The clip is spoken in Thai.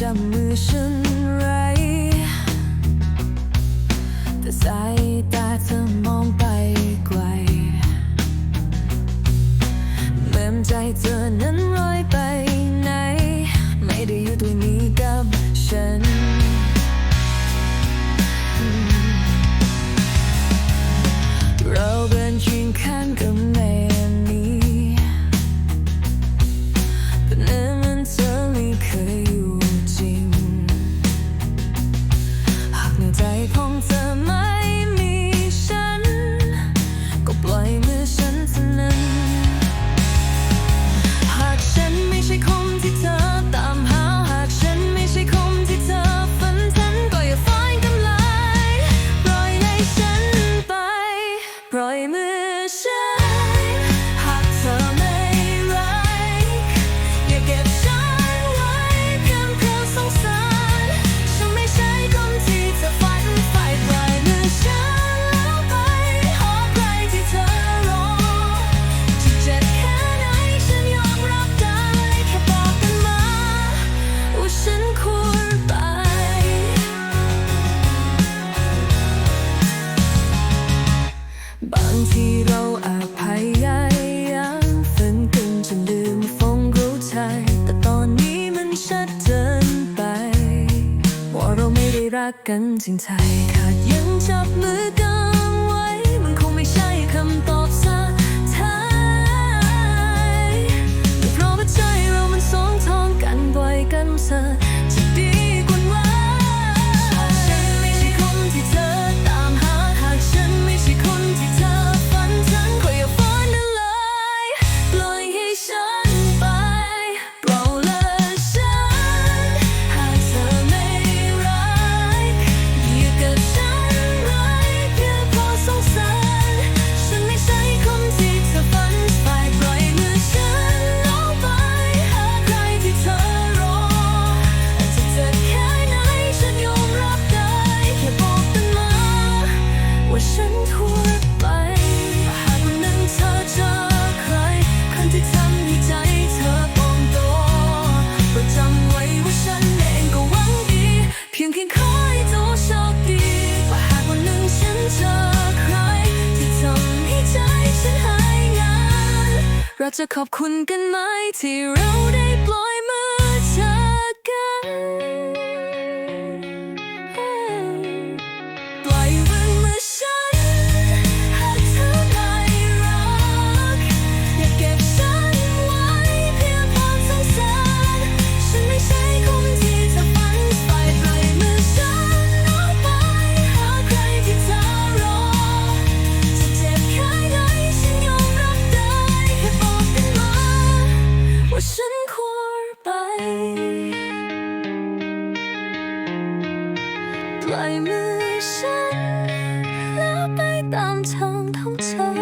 Yaşanmışın คงจไมางทีเราอาจพายามฝืนกึ่งจนลืมฟงรู้ใจ แต่ตอนนี้มันชัดเจนไป ว่าเราไม่ได้รักกันจริงใจขาดยังจับมือ เราจะขอบคุณกันไหมที่เราได้ ล่อยมือฉันแล้วไปตามทางของเธอ